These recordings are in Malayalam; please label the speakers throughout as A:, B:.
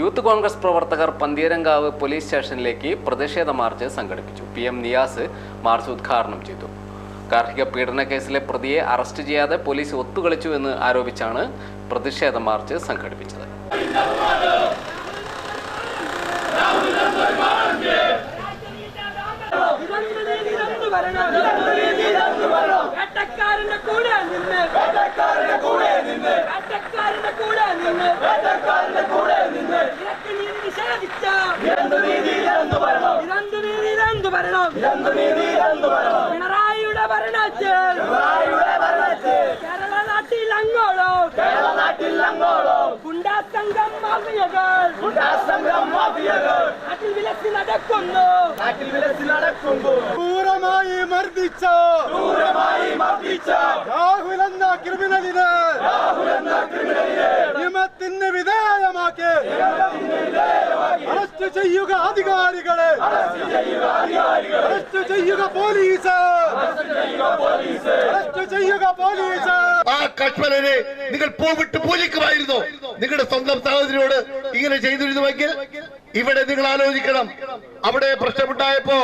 A: യൂത്ത് കോൺഗ്രസ് പ്രവർത്തകർ പന്തീരങ്കാവ് പോലീസ് സ്റ്റേഷനിലേക്ക് പ്രതിഷേധ മാർച്ച് സംഘടിപ്പിച്ചു. പി എം നിയാസ് മാർച്ച് ഉദ്ഘാടനം ചെയ്തു. ഗാർഹിക പീഡന കേസിലെ പ്രതിയെ അറസ്റ്റ് ചെയ്യാതെ പോലീസ് ഒത്തുകളിച്ചു എന്ന് ആരോപിച്ചാണ് പ്രതിഷേധ മാർച്ച് സംഘടിപ്പിച്ചത്.
B: പിണറായിയുടെ ഭരണത്തിൽ. കേരള നാട്ടിൽ അങ്ങോളോ. കേരള നാട്ടിൽ അങ്ങോളോ. ഗുണ്ടാ സംഘം മാഫിയകൾ. ഗുണ്ടാ സംഘം മാഫിയകൾ. നാട്ടിൽ വിലസി നടക്കുന്നു നാട്ടിൽ വിലസി നടക്കുന്നു
C: ക്രൂരമായി മർദ്ദിച്ച
B: ക്രൂരമായി മർദ്ദിച്ച
C: രാഹുൽ എന്ന ക്രിമിനലിന് നിയമത്തിന് വിധേയമാക്കി. അറസ്റ്റ് ചെയ്യുക അധികാരികളെ. അറസ്റ്റ് ചെയ്യുക പോലീസ്. അറസ്റ്റ് ചെയ്യുക പോലീസ്.
D: ആ പൂവിട്ട് നിങ്ങളുടെ സ്വന്തം സഹോദരിയോട് ഇങ്ങനെ ചെയ്തിരുന്നുവെങ്കിൽ ഇവിടെ നിങ്ങൾ ആലോചിക്കണം. അവിടെ പ്രശ്നമുണ്ടായപ്പോ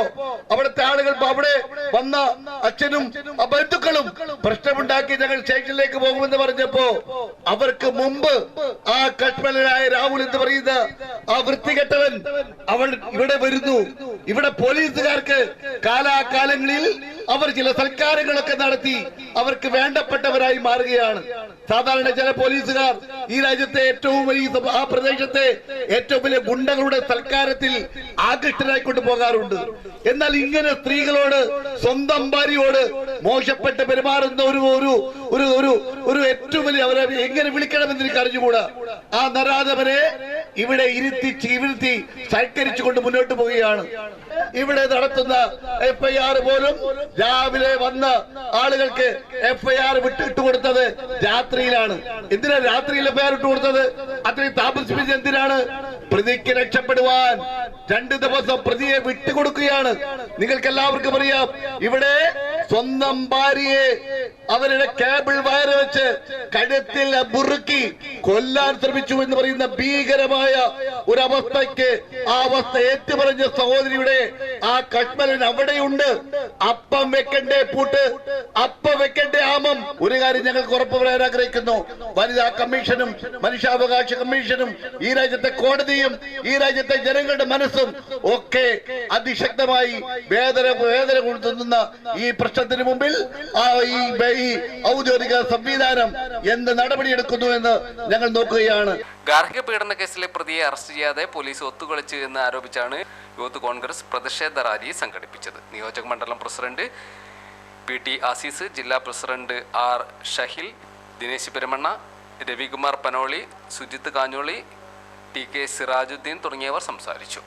D: അവിടുത്തെ ആളുകൾ അവിടെ വന്ന അച്ഛനും ബന്ധുക്കളും പ്രശ്നമുണ്ടാക്കി ഞങ്ങൾ സ്റ്റേഷനിലേക്ക് പോകുമെന്ന് പറഞ്ഞപ്പോ അവർക്ക് മുമ്പ് ആ കശ്മലനായ രാഹുൽ എന്ന് പറയുന്ന ആ വൃത്തികെട്ടവൻ അവൾ ഇവിടെ വരുന്നു. ഇവിടെ പോലീസുകാർക്ക് കാലാകാലങ്ങളിൽ അവർ ചില സൽക്കാരങ്ങളൊക്കെ നടത്തി അവർക്ക് വേണ്ടപ്പെട്ടവരായി മാറുകയാണ്. സാധാരണ ചില പോലീസുകാർ ഈ രാജ്യത്തെ ഏറ്റവും വലിയ ആ പ്രദേശത്തെ ഏറ്റവും വലിയ ഗുണ്ടകളുടെ സൽക്കാരത്തിൽ ആകൃഷ്ടരായി കൊണ്ട് പോകാറുണ്ട് എന്നാൽ ഇങ്ങനെ സ്ത്രീകളോട് സ്വന്തം ഭാര്യയോട് മോശപ്പെട്ട് പെരുമാറുന്ന ഒരു ഒരു ഒരു ഒരു ഏറ്റവും വലിയ അവരെ എങ്ങനെ വിളിക്കണമെന്ന് എനിക്ക് അറിഞ്ഞുകൂടാ ആ നരാധവനെ ഇവിടെ ഇരുത്തി ഇരുത്തി സൽക്കരിച്ചുകൊണ്ട് മുന്നോട്ട് പോവുകയാണ്. ഇവിടെ നടത്തുന്ന എഫ് ഐ ആർ പോലും രാവിലെ വന്ന ആളുകൾക്ക് എഫ് ഐ ആർ വിട്ടിട്ട് കൊടുത്തത് രാത്രിയിലാണ്. എന്തിനാ രാത്രിയിൽ എഫ് ഐ ആർ ഇട്ട് കൊടുത്തത്? അത്രയും താമസിപ്പിച്ചത് എന്തിനാണ്? പ്രതിക്ക് രക്ഷപ്പെടുവാൻ രണ്ട് ദിവസം പ്രതിയെ വിട്ടുകൊടുക്കുകയാണ് നിങ്ങൾക്ക് എല്ലാവർക്കും അറിയാം ഇവിടെ സ്വന്തം ഭാര്യയെ അവരുടെ കേബിൾ വയർ വെച്ച് കഴുത്തിൽ മുറുക്കി കൊല്ലാൻ ശ്രമിച്ചു എന്ന് പറയുന്ന ഭീകരമായ ഒരു അവസ്ഥയ്ക്ക് ആ അവസ്ഥ ഏറ്റുപറഞ്ഞ സഹോദരിയുടെ ആ കശ്മലൻ അവിടെയുണ്ട്. അപ്പം വെക്കണ്ടേ പൂട്ട് അപ്പം വെക്കണ്ടേ ആമം. ഒരു കാര്യം ഞങ്ങൾക്ക് ഉറപ്പ് പറയാൻ ആഗ്രഹിക്കുന്നു. വനിതാ കമ്മീഷനും മനുഷ്യാവകാശ കമ്മീഷനും ഈ രാജ്യത്തെ കോടതിയും ഈ രാജ്യത്തെ ജനങ്ങളുടെ മനസ്സും ഒക്കെ അതിശക്തമായി വേദന വേദന കൊണ്ടുന്ന ഈ പ്രശ്നത്തിന് മുമ്പിൽ ആ ഈ ഔദ്യോഗിക സംവിധാനം എന്ത് നടപടിയെടുക്കുന്നു എന്ന് ഞങ്ങൾ നോക്കുകയാണ്.
A: ഗാർഹിക പീഡന കേസിലെ പ്രതിയെ അറസ്റ്റ് ചെയ്യാതെ പോലീസ് ഒത്തുകളിച്ചു എന്ന് ആരോപിച്ചാണ് യൂത്ത് കോൺഗ്രസ് പ്രതിഷേധ റാലി സംഘടിപ്പിച്ചത്. നിയോജക മണ്ഡലം പ്രസിഡന്റ് പി ടി ആസീസ് ജില്ലാ president R Shahil Dinesh Perumanna Ravikumar Panoli Sujith Kanjoli T K Sirajuddin തുടങ്ങിയവർ സംസാരിച്ചു.